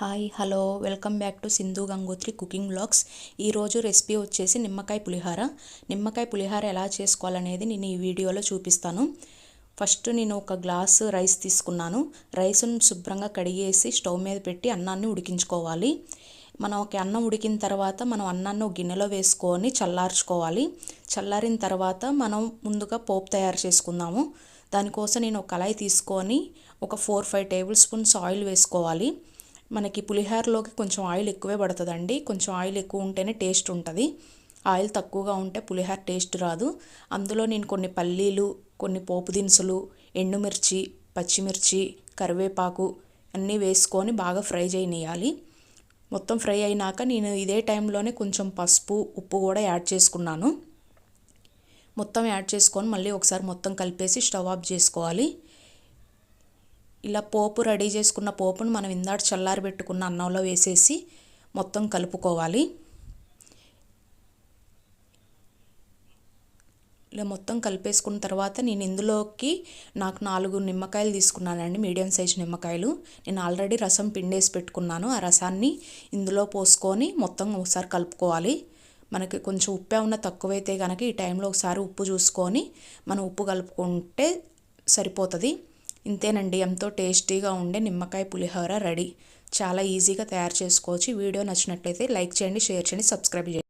Hi hello welcome back to Sindhu Gangotri cooking blogs. ఈరోజు recipe వచ్చేసి నిమ్మకాయ పులిహార. నిమ్మకాయ పులిహార ఎలా చేసుకోవాలనేది నేను ఈ వీడియోలో చూపిస్తాను. ఫస్ట్ నేను ఒక గ్లాస్ రైస్ తీసుకున్నాను. రైస్ను శుభ్రంగా కడిగేసి స్టవ్ మీద పెట్టి అన్నాన్ని ఉడికించుకోవాలి. మనం ఒక అన్నం ఉడికిన తర్వాత మనం అన్నాన్ని ఒక గిన్నెలో వేసుకొని చల్లార్చుకోవాలి. చల్లారిన తర్వాత మనం ముందుగా పోపు తయారు చేసుకుందాము. దానికోసం నేను ఒక కళాయి తీసుకొని ఒక four five tablespoons oil వేసుకోవాలి. మనకి పులిహోరలోకి కొంచెం ఆయిల్ ఎక్కువే పడుతుందండి. కొంచెం ఆయిల్ ఎక్కువ ఉంటేనే టేస్ట్ ఉంటుంది. ఆయిల్ తక్కువగా ఉంటే పులిహోర టేస్ట్ రాదు. అందులో నేను కొన్ని పల్లీలు కొన్ని పోపు దినుసులు ఎండుమిర్చి పచ్చిమిర్చి కరివేపాకు అన్నీ వేసుకొని బాగా ఫ్రై చేయనియాలి మొత్తం ఫ్రై అయినాక నేను ఇదే టైంలోనే కొంచెం పసుపు ఉప్పు కూడా యాడ్ చేసుకున్నాను. మొత్తం యాడ్ చేసుకొని మళ్ళీ ఒకసారి మొత్తం కలిపేసి స్టవ్ ఆఫ్ చేసుకోవాలి. ఇలా పోపు రెడీ చేసుకున్న పోపును మనం ఇందాక చల్లారి పెట్టుకున్న అన్నంలో వేసేసి మొత్తం కలుపుకోవాలి. ఇలా మొత్తం కలిపేసుకున్న తర్వాత నేను ఇందులోకి నాకు నాలుగు నిమ్మకాయలు తీసుకున్నానండి మీడియం సైజ్ నిమ్మకాయలు. నేను ఆల్రెడీ రసం పిండేసి పెట్టుకున్నాను ఆ రసాన్ని ఇందులో పోసుకొని మొత్తం ఒకసారి కలుపుకోవాలి. మనకి కొంచెం ఉప్పు ఏమన్నా తక్కువైతే కనుక ఈ టైంలో ఒకసారి ఉప్పు చూసుకొని మనం ఉప్పు కలుపుకుంటే సరిపోతుంది. ఇంతేనండి ఎంతో టేస్టీగా ఉండే నిమ్మకాయ పులిహోర రెడీ. చాలా ఈజీగా తయారు చేసుకోవచ్చు. వీడియో నచ్చినట్లయితే లైక్ చేయండి షేర్ చేయండి సబ్స్క్రైబ్ చేయండి.